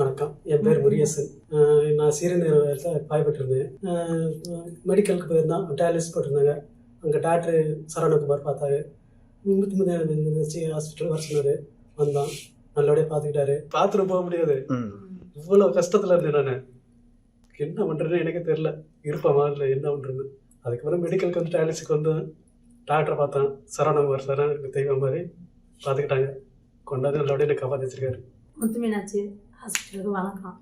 வணக்கம். என் பேர் முரியசன் நான் சீரநீரகத்தில் பாய்பட்டிருந்தேன். மெடிக்கலுக்கு போயிருந்தோம் டயாலிசிஸ் போட்டிருந்தாங்க. அங்கே டாக்டர் சரவணகுமார் பார்த்தாரு. முந்நூற்றி முந்தைய ஹாஸ்பிட்டல் வர சொன்னார். வந்தோம் நல்லபடியாக பார்த்துக்கிட்டாரு. பார்த்துட்டு போக முடியாது. இவ்வளோ கஷ்டத்தில் இருந்தேன் நான். என்ன பண்ணுறேன்னு எனக்கே தெரில இருப்பேமா இல்லை என்ன பண்ணுறது அதுக்கப்புறம் மெடிக்கலுக்கு வந்து டயாலிசிஸ்க்கு வந்து டாக்டரை பார்த்தேன். சரவணகுமார் சார் எனக்கு தெய்வம் மாதிரி பார்த்துக்கிட்டாங்க. கொண்டாந்து நல்லபடியாக எனக்கு காப்பாற்றி வச்சிருக்காரு. ஹாஸ்பிட்டலுக்கு வணக்கம்.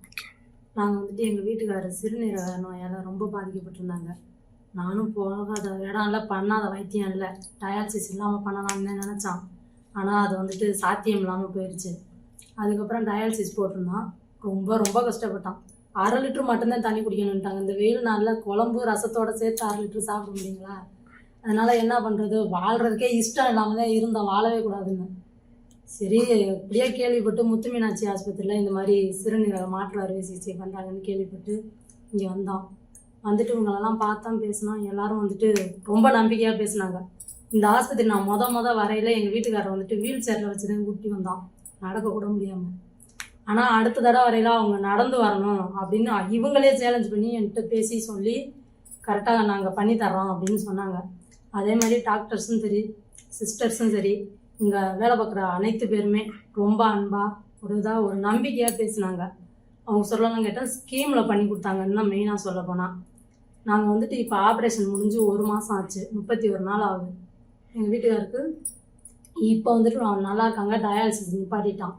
நாங்கள் வந்துட்டு எங்கள் வீட்டுக்காரர் சிறுநீரக நோயால் ரொம்ப பாதிக்கப்பட்டிருந்தாங்க. நானும் போகாத இடம் இல்லை பண்ணாத வைத்தியம் இல்லை. டயாலிசிஸ் இல்லாமல் பண்ணலாம்னு நினச்சான். ஆனால் அது வந்துட்டு சாத்தியம் இல்லாமல் போயிடுச்சு அதுக்கப்புறம் டயாலிசிஸ் போட்டிருந்தான். ரொம்ப ரொம்ப கஷ்டப்பட்டான். அரை லிட்டர் மட்டும்தான் தண்ணி குடிக்கணுன்ட்டாங்க இந்த வெயில் நாளில் குழம்பு ரசத்தோடு சேர்த்து அரை லிட்டர் சாப்பிட முடியுங்களா? அதனால் என்ன பண்ணுறது வாழ்கிறதுக்கே இஷ்டம் இல்லாமல் தான் இருந்தோம். வாழவே கூடாதுன்னு. சரி அப்படியே கேள்விப்பட்டு முத்துமீனாட்சி ஆஸ்பத்திரியில் இந்த மாதிரி சிறுநீரக மாற்று அறுவை சிகிச்சை பண்ணுறாங்கன்னு கேள்விப்பட்டு இங்கே வந்தோம். வந்துட்டு இவங்களெல்லாம் பார்த்தோம் பேசினோம். எல்லாரும் வந்துட்டு ரொம்ப நம்பிக்கையாக பேசினாங்க. இந்த ஆஸ்பத்திரி நான் மொத மொத வரையில எங்கள் வீட்டுக்காரர் வந்துட்டு வீல் சேரில் வச்சு தான் கூட்டி வந்தோம் நடக்க கூட முடியாமல் ஆனால் அடுத்த தடவை வரையில அவங்க நடந்து வரணும் அப்படின்னு இவங்களே சேலஞ்ச் பண்ணி என்கிட்ட பேசி சொல்லி கரெக்டாக நாங்கள் பண்ணி தர்றோம் அப்படின்னு சொன்னாங்க. அதே மாதிரி டாக்டர்ஸும் சரி சிஸ்டர்ஸும் சரி இங்கே வேலை பார்க்குற அனைத்து பேருமே ரொம்ப அன்பாக ஒரு இதாக ஒரு நம்பிக்கையாக பேசினாங்க. அவங்க சொல்லலாம் கேட்டால் ஸ்கீமில் பண்ணி கொடுத்தாங்கன்னு தான் மெயினாக சொல்ல போனால் நாங்கள் வந்துட்டு இப்போ ஆப்ரேஷன் முடிஞ்சு ஒரு மாதம் ஆச்சு. முப்பத்தி ஒரு நாள் ஆகுது. எங்கள் வீட்டுக்காருக்கு. இப்போ வந்துட்டு அவங்க நல்லா இருக்காங்க. டயாலிசிஸ் நிப்பாட்டிட்டான்.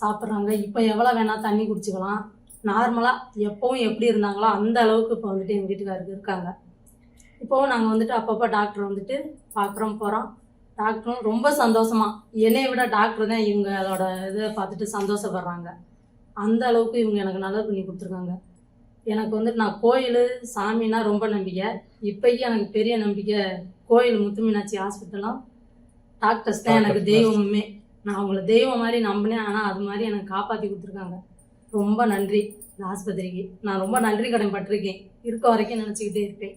சாப்பிட்றாங்க. இப்போ எவ்வளோ வேணால் தண்ணி குடிச்சிக்கலாம். நார்மலாக எப்போவும் எப்படி இருந்தாங்களோ அந்த அளவுக்கு இப்போ வந்துட்டு எங்கள் வீட்டுக்காருக்கு இருக்காங்க. இப்போவும் நாங்கள் வந்துட்டு அப்பப்போ டாக்டர் வந்துட்டு பார்க்குறோம் போகிறோம் டாக்டரும் ரொம்ப சந்தோஷமா. என்னைய விட டாக்டர் தான் இவங்க அதோட இதை பார்த்துட்டு சந்தோஷப்படுறாங்க. அந்த அளவுக்கு இவங்க எனக்கு நல்லது பண்ணி கொடுத்துருக்காங்க. எனக்கு வந்துட்டு நான் கோயில் சாமினா ரொம்ப நம்பிக்கை. இப்போக்கி எனக்கு பெரிய நம்பிக்கை கோயில் முத்து மீனாட்சி ஹாஸ்பிட்டலும் டாக்டர்ஸ் தான் எனக்கு தெய்வமுமே. நான் அவங்கள தெய்வம் மாதிரி நம்பினேன். ஆனால் அது மாதிரி எனக்கு காப்பாற்றி கொடுத்துருக்காங்க. ரொம்ப நன்றி இந்த ஆஸ்பத்திரிக்கு. நான் ரொம்ப நன்றி கடன் பட்டிருக்கேன். இருக்க வரைக்கும் நினச்சிக்கிட்டே இருப்பேன்.